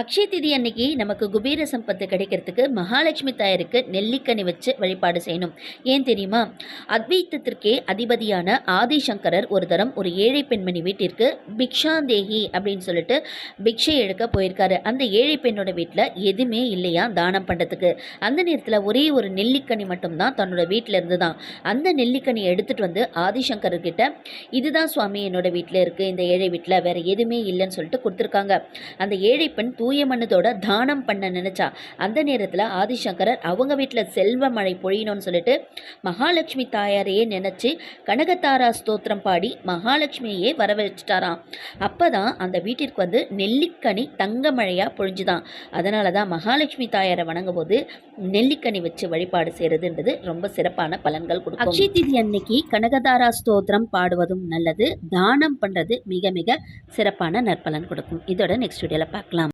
அக்ஷய திதி அன்னைக்கு நமக்கு குபேர சம்பத்து கிடைக்கிறதுக்கு மகாலட்சுமி தாயருக்கு நெல்லிக்கனி வச்சு வழிபாடு செய்யணும். ஏன் தெரியுமா? அத்வைத்தத்திற்கே அதிபதியான ஆதிசங்கரர் ஒரு தரம் ஒரு ஏழை பெண்மணி வீட்டிற்கு பிக்ஷாந்தேகி அப்படின்னு சொல்லிட்டு பிக்ஷை எடுக்க போயிருக்காரு. அந்த ஏழை பெண்ணோட வீட்டில் எதுவுமே இல்லையா தானம் பண்ணுறதுக்கு அந்த நேரத்தில் ஒரே ஒரு நெல்லிக்கனி மட்டும்தான் தன்னோட வீட்டில் இருந்து தான் அந்த நெல்லிக்கனி எடுத்துகிட்டு வந்து ஆதிசங்கர்கிட்ட இதுதான் சுவாமி என்னோட வீட்டில் இருக்குது இந்த ஏழை வீட்டில் வேறு எதுவுமே இல்லைன்னு சொல்லிட்டு கொடுத்துருக்காங்க. அந்த ஏழை பெண் தூய மனதோட தானம் பண்ண நினச்சா அந்த நேரத்தில் ஆதிசங்கரர் அவங்க வீட்டில் செல்வ மழை பொழியணும்னு சொல்லிட்டு மகாலட்சுமி தாயாரையே நினச்சி கனகதாரா ஸ்தோத்திரம் பாடி மகாலட்சுமியையே வரவழைச்சிட்டாராம். அப்போ தான் அந்த வீட்டிற்கு வந்து நெல்லிக்கனி தங்க மழையாக பொழிஞ்சுதான். அதனால தான் மகாலட்சுமி தாயாரை வணங்கும் போது நெல்லிக்கனி வச்சு வழிபாடு செய்கிறதுன்றது ரொம்ப சிறப்பான பலன்கள் கொடுக்கும். அக்ஷய திதி அன்னைக்கு கனகதாரா ஸ்தோத்திரம் பாடுவதும் நல்லது. தானம் பண்ணுறது மிக மிக சிறப்பான நற்பலன் கொடுக்கும். இதோட நெக்ஸ்ட் வீடியோவில் பார்க்கலாம்.